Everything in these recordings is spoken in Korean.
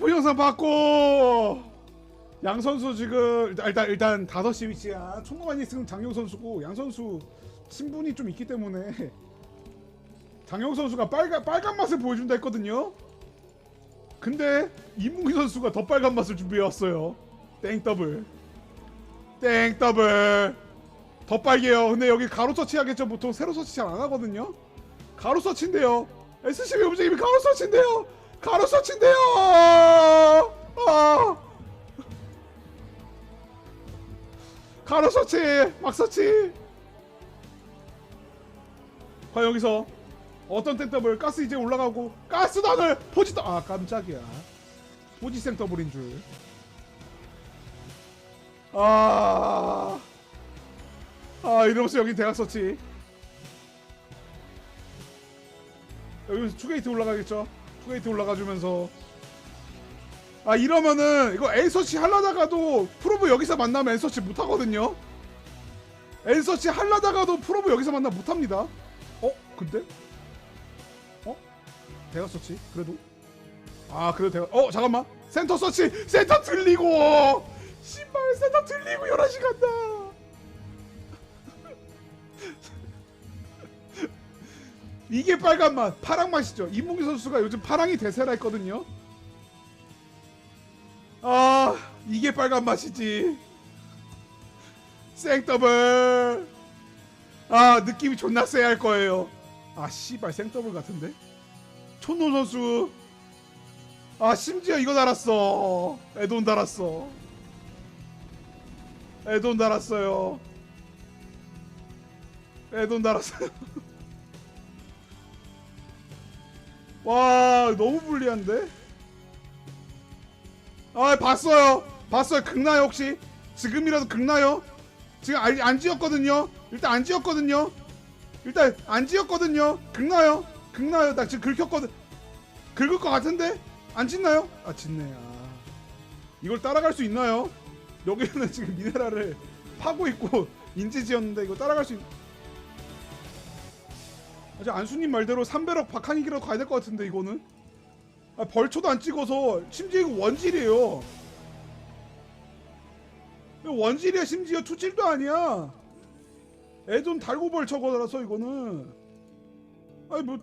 오픈 영상 받고 양 선수 지금 일단 일단, 일단 5시 위치야 총무관이 있으면 장용 선수고 양 선수 친분이 좀 있기 때문에 장용 선수가 빨간 빨간 맛을 보여준다 했거든요. 근데 이문기 선수가 더 빨간 맛을 준비해 왔어요. 땡 더블. 땡 더블. 더 빨개요. 근데 여기 가로 서치 하겠죠. 보통 세로 서치 잘 안 하거든요. 가로 서치인데요. SCV 움직임이 가로 서치인데요. 가로 서치인데요. 아. 가로 서치, 막 서치. 과연 여기서 어떤 땡 더블 가스 이제 올라가고 가스 단을 포지 더- 아 깜짝이야. 포지 생 더블인 줄. 아. 아 이러면서 여기 대각 서치. 여기서 투게이트 올라가겠죠. 투게이트 올라가주면서 아 이러면은 이거 N서치 할라다가도 프로브 여기서 만나면 N서치 못하거든요. N서치 할라다가도 프로브 여기서 만나 못합니다. 어? 근데? 어? 대각 서치? 그래도? 아 그래도 대각 어 잠깐만 센터 서치 센터 틀리고 신발 센터 틀리고 11시 간다 이게 빨간 맛 파랑 맛이죠. 이문기 선수가 요즘 파랑이 대세라 했거든요. 아 이게 빨간 맛이지. 생더블. 아 느낌이 존나 세야 할 거예요. 아 씨발 생더블 같은데? 촌노 선수. 아 심지어 이거 달았어. 에돈 달았어. 에돈 달았어요. 에돈 달았어요 와 너무 불리한데? 아 봤어요. 봤어요. 극나요 혹시? 지금이라도 극나요? 지금 안, 안 지었거든요. 일단 안 지었거든요. 일단 안 지었거든요. 극나요? 극나요? 나 지금 긁혔거든. 긁을 것 같은데? 안 짓나요? 아 짓네 아 이걸 따라갈 수 있나요? 여기는 지금 미네랄을 파고 있고 인지 지었는데 이거 따라갈 수 있... 아직 안수님 말대로 300억 박한익이라도 가야 될 것 같은데 이거는? 아, 벌초도 안 찍어서 심지어 이거 원질이에요. 원질이야 심지어. 투질도 아니야. 애 돈 달고 벌쳐거라서 이거는. 아니 뭐.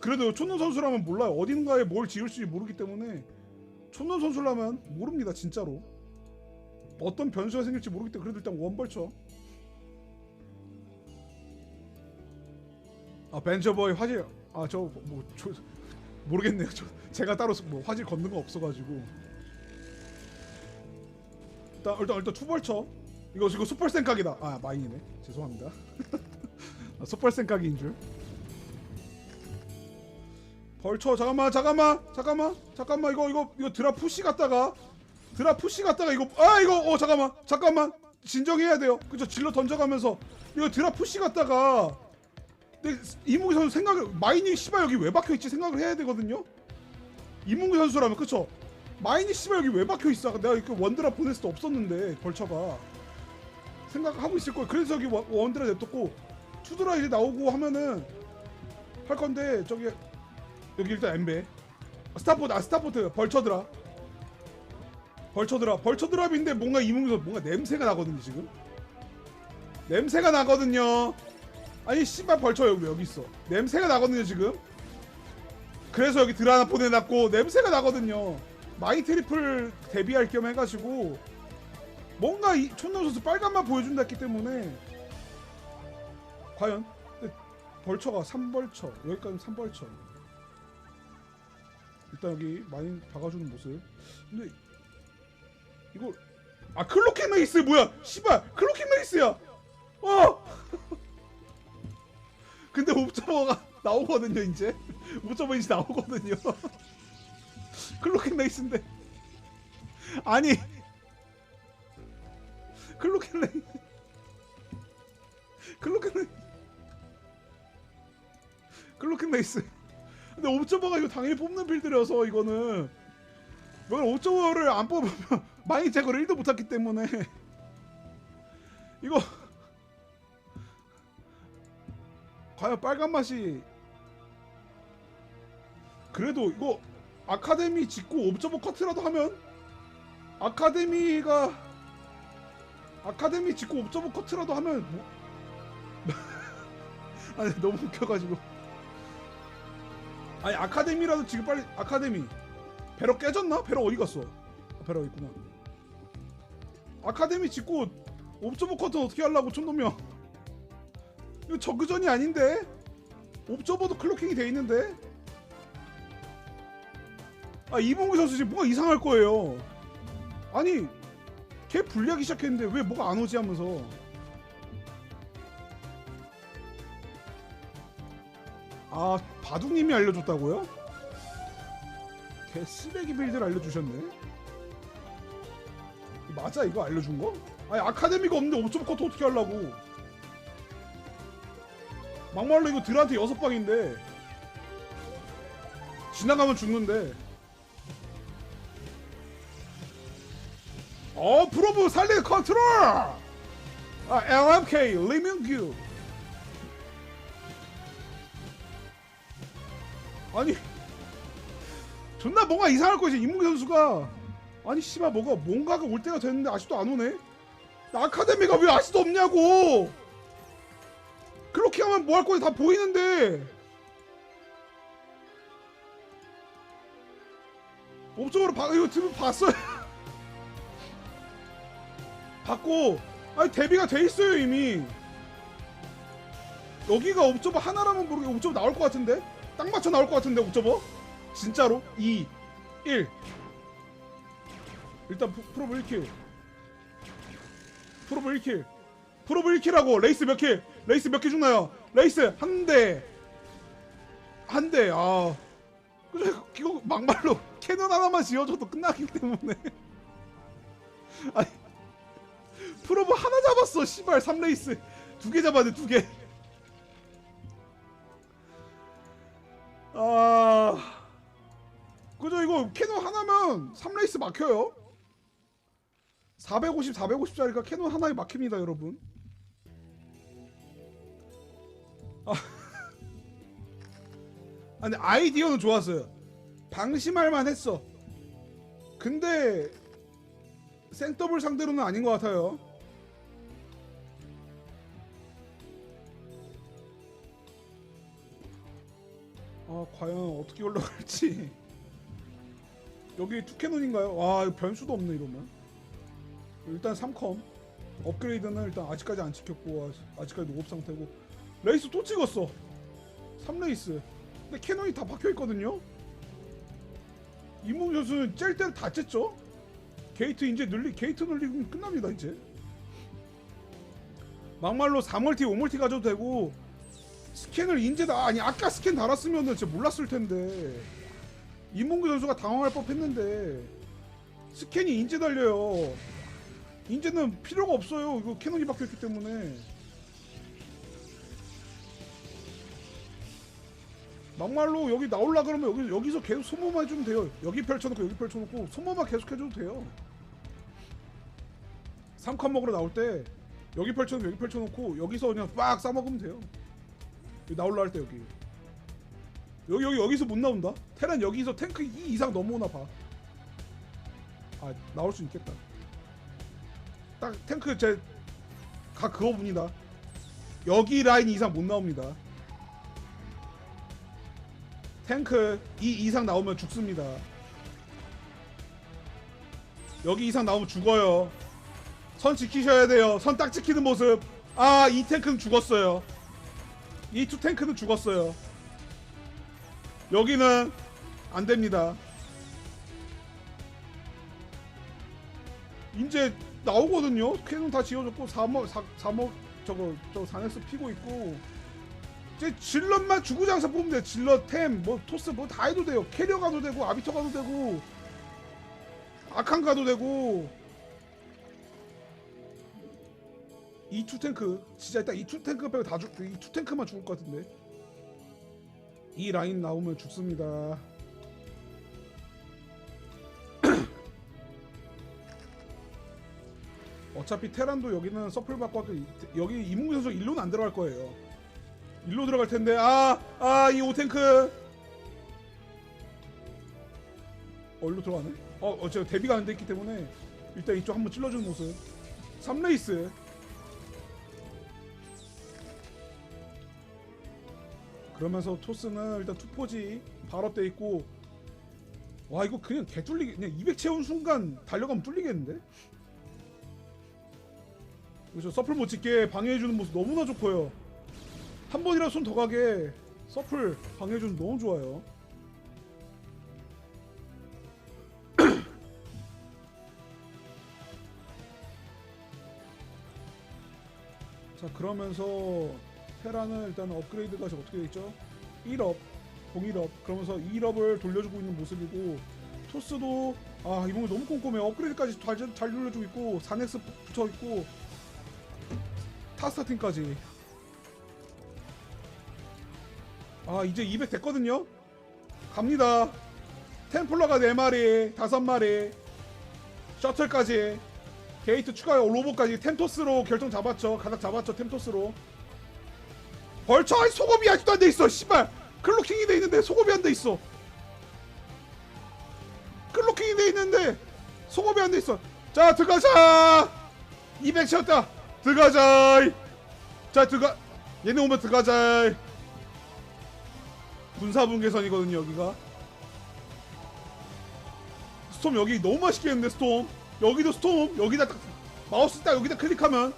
그래도 촌놈 선수라면 몰라요. 어딘가에 뭘 지을지 모르기 때문에. 촌놈 선수라면 모릅니다 진짜로. 어떤 변수가 생길지 모르기 때문에 그래도 일단 원벌쳐 아 벤저버의 화질. 아저뭐 모르겠네요. 저 제가 따로 뭐 화질 걷는 거 없어가지고. 일단 일단 일단 투벌쳐. 이거 이거 슈퍼 생각이다. 아 마인이네. 죄송합니다. 아, 슈퍼 생각인 줄. 벌쳐. 잠깐만 잠깐만 잠깐만 잠깐만. 이거 이거 이거 드라 푸시 갔다가 드라 푸시 갔다가 이거 아 이거 어 잠깐만 잠깐만. 진정해야 돼요. 그죠 질러 던져가면서. 이거 드라 푸시 갔다가 근데 이문기 선수 생각을 마인이 씨발 여기 왜 박혀 있지 생각을 해야 되거든요? 이문기 선수라면 그쵸? 마인이 씨발 여기 왜 박혀 있어? 내가 이렇게 원드라 보낼 수도 없었는데 벌쳐가 생각하고 있을 거예요 그래서 여기 원- 원드라 냅뒀고 투드라 이제 나오고 하면은 할 건데 저기 여기 일단 엠베. 스타포트 아 스타포트 벌쳐드라. 벌쳐드라. 벌쳐드랍인데 뭔가 이문기서 뭔가 냄새가 나거든요 지금. 냄새가 나거든요 아니 씨발 벌쳐 여기 왜 여기 있어. 냄새가 나거든요 지금. 그래서 여기 드라 하나 보내놨고 냄새가 나거든요. 마이 트리플 데뷔할 겸 해가지고 뭔가 이 촌놈 선수 빨간만 보여준다 했기 때문에. 과연? 근데 벌처가 3벌처 여기까지 3벌처 일단 여기 많이 박아주는 모습. 근데 이거 아 클로킹 메이스 뭐야? 씨발 클로킹 메이스야. 어 근데 옵저버가 나오거든요 이제. 옵저버 이제 나오거든요. 클로킹 레이스인데. 아니. 클로킹 레이스 클로킹 레이스 클로킹 레이스. 근데 옵저버가 이거 당연히 뽑는 빌드라서 이거는. 이건 옵저버를 안 뽑으면 마인 제거를 1도 못했기 때문에. 이거 과연 빨간 맛이 그래도 이거 아카데미 짓고 옵저버 커트라도 하면 아카데미가 아카데미 짓고 옵저버 커트라도 하면 뭐... 아니 너무 웃겨가지고 아니 아카데미라도 지금 빨리 아카데미 배로 깨졌나? 배로 어디 갔어? 아, 배로 있구나 아카데미 짓고 옵저버 커트 어떻게 하려고 촌놈이야 이거 저그전이 아닌데? 옵저버도 클로킹이 돼 있는데? 아 이봉규 선수 지금 뭐가 이상할 거예요? 아니 걔 불리하기 시작했는데 왜 뭐가 안 오지 하면서? 아 바둑님이 알려줬다고요? 걔 쓰레기 빌드를 알려주셨네. 맞아 이거 알려준 거? 아니 아카데미가 없는데 옵저버 커트 어떻게 하려고 막말로 이거 들한테 여섯 방인데. 지나가면 죽는데. 어 프로브 살리 컨트롤! 아 LMK 리명규 아니 존나 뭔가 이상할 거지 이문규 선수가. 아니 씨발 뭐가 뭔가가 올 때가 됐는데 아직도 안 오네? 나 아카데미가 왜 아직도 없냐고 그렇게 하면 뭐 할 거지 다 보이는데. 옵적으로 봐 이거 지금 봤어요? 봤고 아니 데뷔가 돼 있어요 이미. 여기가 옵저버 하나라면 모르게 옵저버 나올 것 같은데? 딱 맞춰 나올 것 같은데 옵저버? 진짜로? 2 1 일단 프- 프로브 1킬. 프로브 1킬. 프로브 1킬하고 레이스 몇 킬? 레이스 몇킬 죽나요? 레이스 한 대. 한 대. 아. 그래 이거 막말로 캐논 하나만 지어줘도 끝나기 때문에. 아니. 프로브 하나 잡았어. 씨발 3레이스. 두 개 잡았네, 두 개. 아. 그죠 이거 캐논 하나면 3레이스 막혀요. 450, 450짜리가 캐논 하나에 막힙니다, 여러분. 아니 아이디어는 좋았어요. 방심할만 했어. 근데 생더블 상대로는 아닌 것 같아요. 아 과연 어떻게 올라갈지. 여기 투캐논인가요? 와 변수도 없네 이러면. 일단 3컴 업그레이드는 일단 아직까지 안 아- 아직까지 노업 상태고 레이스 또 찍었어. 3레이스. 근데 캐논이 다 박혀있거든요. 이몽 선수는 짤 때는 다 쨌죠? 게이트 이제 늘리 게이트 늘리면 끝납니다 이제. 막말로 4멀티 5멀티 가져도 되고 스캔을 인제 다 아니 아까 스캔 달았으면은 진짜 몰랐을 텐데. 이몽규 선수가 당황할 법했는데 스캔이 인제 달려요. 인제는 필요가 없어요. 이거 캐논이 박혀있기 때문에 막말로 여기 나올라 그러면 여기 여기서 계속 소모만 해주면 돼요. 여기 펼쳐놓고 여기 펼쳐놓고 소모만 계속 해줘도 돼요. 3칸 먹으러 나올 때 여기 펼쳐놓고 여기 펼쳐놓고 여기서 그냥 빡 싸먹으면 돼요. 나올라 할 때 여기. 여기 여기 여기서 못 나온다. 테란 여기서 탱크 2 이상 넘어오나 봐. 아 나올 수 있겠다. 딱 탱크 제 각 그거분이다. 여기 라인 이상 못 나옵니다. 탱크 2 이상 나오면 죽습니다. 여기 이상 나오면 죽어요. 선 지키셔야 돼요. 선 딱 지키는 모습. 아, 이 탱크는 죽었어요. 이 투 탱크는 죽었어요. 여기는 안 됩니다. 이제 나오거든요. 캐논 다 지어졌고 3억 3억 저거 저거 산에서 피고 있고 이제 질럿만 주구장창 뽑으면 돼요. 질럿, 템, 뭐 토스 뭐 다 해도 돼요. 캐리어 가도 되고 아비터 가도 되고 아칸 가도 되고 이투 탱크 진짜 일단 이투 탱크 빼고 다 죽, 이투 탱크만 죽을 것 같은데 이 라인 나오면 죽습니다. 어차피 테란도 여기는 서플 받고 여기 이문규 선수 일로는 안 들어갈 거예요. 일로 들어갈 텐데. 아 아 이 오탱크. 어 일로 들어가네? 어, 어 제가 데뷔가 안 돼 있기 때문에 일단 이쪽 한번 찔러주는 모습. 3레이스. 그러면서 토스는 일단 투포지 발업돼 있고. 와 이거 그냥 개 뚫리게 그냥 200 채운 순간 달려가면 뚫리겠는데? 그래서 서플 못 찍게 방해해주는 모습 너무나 좋고요 한 번이라 손 더 가게. 서플 방해해주는 너무 좋아요. 자 그러면서 테라는 일단 업그레이드가 지금 어떻게 되있죠? 1업 01업. 그러면서 2업을 돌려주고 있는 모습이고 토스도 아 이번에 너무 꼼꼼해요. 업그레이드까지 잘, 잘 돌려주고 있고 4넥스 붙어있고 타스타팅까지 아 이제 200 됐거든요? 갑니다. 템플러가 4마리 5마리. 셔틀까지. 게이트 추가 로보까지. 템토스로 결정 잡았죠. 가닥 잡았죠 템토스로. 벌처 아니 소급이 아직도 안 돼 있어 씨발. 클로킹이 돼 있는데 소급이 안 돼 있어. 클로킹이 돼 있는데 소급이 안 돼 있어. 자 들어가자. 200 채웠다. 들어가자. 자 들어가. 얘네 오면 들어가자 군사분계선이거든요 여기가. 스톰 여기 너무 맛있겠는데 스톰. 여기도 스톰. 여기다 딱 마우스 딱 여기다 클릭하면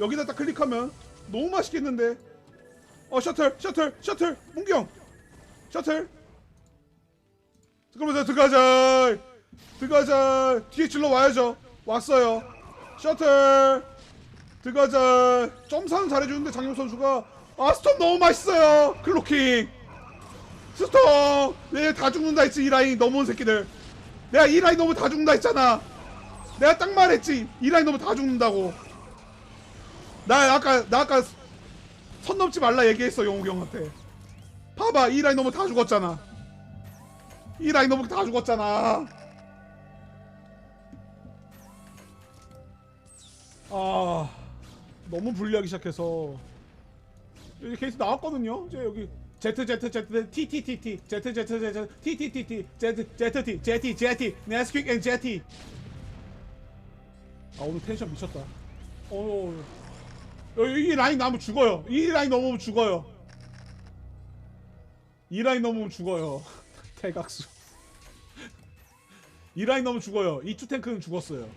여기다 딱 클릭하면 너무 맛있겠는데. 어 셔틀 셔틀 셔틀. 문경. 셔틀. 잠깐만 들어가자. 들어가자. 뒤에 질러 와야죠. 왔어요. 셔틀. 들어가자. 점사는 잘해주는데 장용 선수가. 아 스톰 너무 맛있어요. 클로킹 스톰 얘다 죽는다 했지 이 라인 넘어온 새끼들. 내가 이 라인 너무 다 죽는다 했잖아. 내가 딱 말했지. 이 라인 너무 다 죽는다고. 나 아까 나 아까 선 넘지 말라 얘기했어 영욱이 형한테. 봐봐 이 라인 너무 다 죽었잖아. 이 라인 너무 다 죽었잖아. 아 너무 불리하기 시작해서. 여기 케이스 나왔거든요. 이제 여기 Z Z Z T T T T. Z Z Z T T T T. Z Z T Z Z T 네스퀵 앤 Z T. 아 오늘 텐션 미쳤다. 어 여기 이 라인 나면 죽어요. 이 라인 넘으면 죽어요. 이 라인 넘으면 죽어요. 대각수. 이 라인 넘으면 죽어요. 이 투 탱크는 죽었어요.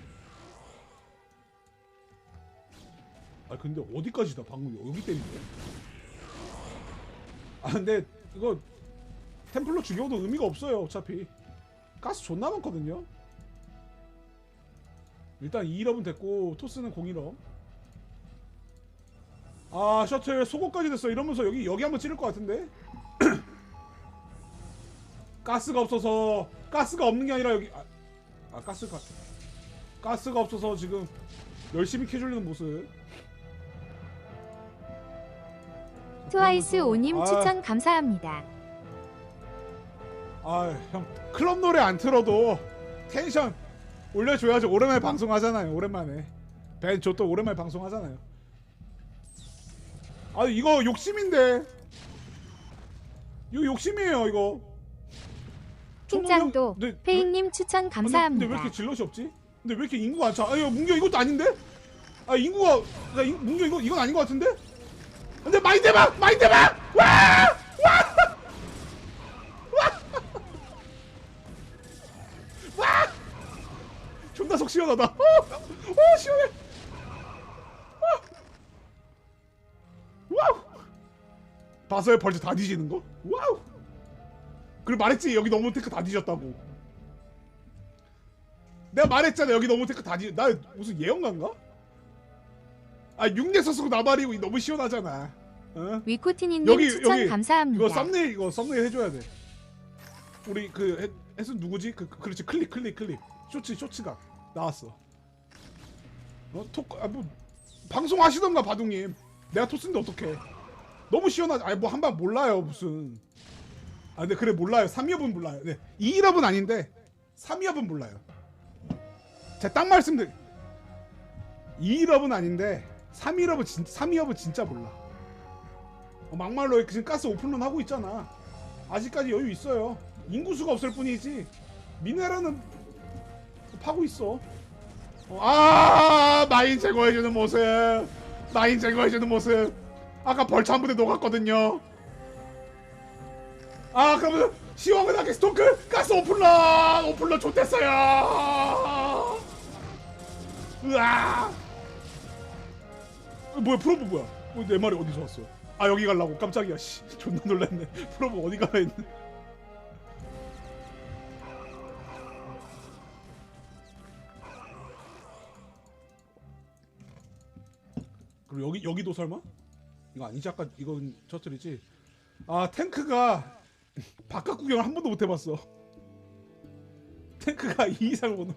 아 근데 어디까지다? 방금 여기 때문에 아 근데 이거 템플러 죽여도 의미가 없어요 어차피. 가스 존나 많거든요? 일단 2일업은 됐고 토스는 01업 아 셔틀 속옷까지 됐어. 이러면서 여기 여기 한번 찌를 것 같은데? 가스가 없어서 가스가 없는 게 아니라 여기 아, 아 가스가 가스가 없어서 지금 열심히 캐줄리는 모습 트와이스 오님 아. 추천 감사합니다. 아형 클럽 노래 안 틀어도 텐션 올려줘야지 오랜만에 방송하잖아요 오랜만에 벤저 또 오랜만에 방송하잖아요 아 이거 욕심인데 이거 욕심이에요 이거 팀장도 근데 왜- 페이님 추천 근데, 감사합니다. 근데 왜 이렇게 질럿이 없지? 근데 왜 이렇게 인구가 안 차? 아 이거 문경 이것도 아닌데? 아 인구가 나 인, 문경 이거 이건 아닌 것 같은데? 근데 많이 대박 많이 대박 와! 와! 와! 와! 존나 속 시원하다. 어, 어 시원해. 와! 와우. 봤어요 벌써 다 뒤지는 거? 와우. 그리고 말했지 여기 너무 테크 다 뒤졌다고. 내가 말했잖아 여기 너무 테크 다 뒤. 나 무슨 예언가인가? 아 육내서 쓰고 나발이고 너무 시원하잖아. 어? 위코티니님 여기, 추천 여기 감사합니다. 이거 썸네일 이거 썸네일 해줘야 돼. 우리 그 해- 해수 누구지? 그, 그 그렇지 클릭 클릭 클릭 쇼츠 쇼츠가 나왔어. 어 톡, 아뭐 방송 하시던가 바둥님. 내가 토스인데 어떡해? 너무 시원하지. 아니 뭐 한 방 몰라요 무슨. 아 근데 그래 몰라요. 3위업은 몰라요. 네 2위업은 아닌데 3위업은 몰라요. 제가 딱 말씀드릴. 2위업은 아닌데 3위업은 진 3위업은 진짜 몰라. 어, 막말로 지금 가스 오픈런 하고 있잖아. 아직까지 여유 있어요. 인구수가 없을 뿐이지. 미네랄은 파고 있어. 어, 아 마인 제거해주는 모습. 마인 제거해주는 모습. 아까 벌참 부대 녹았거든요. 아 그러면 시원하게 스토크 가스 오플러 오플러 좋댔어요. 으아. 어, 뭐야 프로브 뭐야? 어, 내 말이 어디서 왔어? 아 여기 가려고 깜짝이야. 씨 존나 놀랐네. 프로브 어디 가라 했네. 그리고 여기 여기도 설마? 이거 아니지 아까 이건 셔틀이지. 아 탱크가 바깥 구경을 한 번도 못 해봤어. 탱크가 이 이상을 못.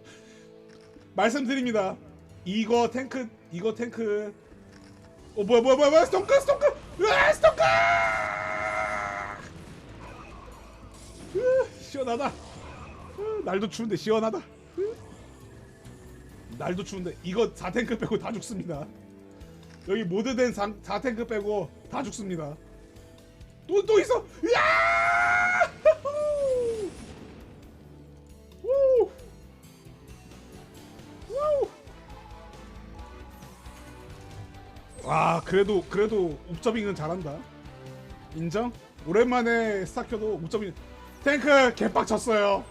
말씀드립니다. 이거 탱크 이거 탱크. 어 뭐야 뭐야 뭐야 뭐야 스토크 스토크 으아 스토크. 으, 시원하다. 으, 날도 추운데 시원하다. 으. 날도 추운데 이거 4탱크 빼고 다 죽습니다. 여기 모드된 4, 4탱크 빼고 다 죽습니다. 또 또 있어. 야! 그래도 그래도 옵저빙은 잘한다. 인정? 오랜만에 스타켜도 옵저빙. 탱크 개빡쳤어요.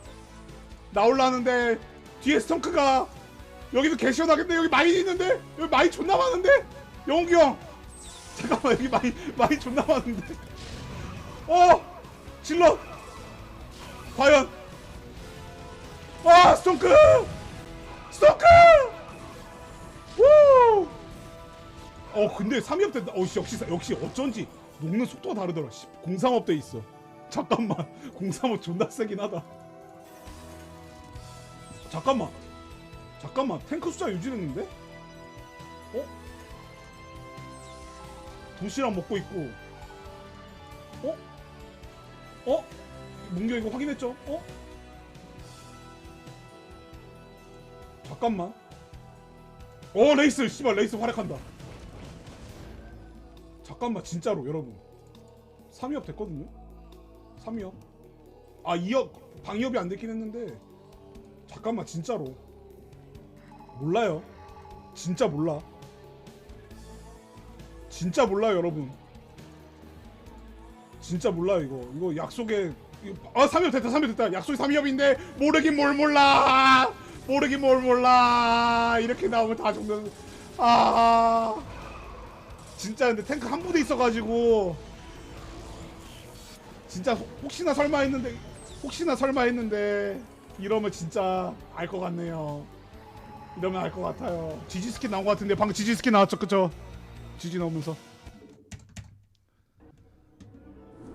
나올라는데 뒤에 스턴크가 여기도 개 시원하겠네. 여기 마인 있는데? 여기 마인 존나 많은데? 영욱이 형. 잠깐만 여기 마인 마인 존나 많은데? 어! 질러 과연! 아 스톤크! 스톤크 어 근데 3위업 된다 어 씨, 역시 역시 어쩐지 녹는 속도가 다르더라 씨, 035돼 있어 잠깐만 035 존나 세긴 하다 잠깐만 잠깐만 탱크 숫자 유지됐는데? 어? 도시락 먹고 있고 어? 어? 문경 이거 확인했죠? 어? 잠깐만 어 레이스 씨발 레이스 활약한다 잠깐만 진짜로 여러분 3위업 됐거든요? 3위업 아 2업 방위업이 안 됐긴 했는데 잠깐만 진짜로 몰라요. 진짜 몰라. 진짜 몰라요, 여러분. 진짜 몰라요, 이거. 이거 약속에 아, 3위업 됐다. 3위업 됐다. 약속이 3위업인데 모르긴 뭘 몰라. 모르긴 뭘 몰라. 이렇게 나오면 다 죽는 아. 진짜 근데 탱크 한 부대 있어 가지고 진짜 혹시나 설마 했는데 혹시나 설마 했는데 이러면 진짜 알 것 같네요. 이러면 알 것 같아요. 지지 스킨 나온 것 같은데 방금 지지 스킨 나왔죠, 그죠? 지지 나오면서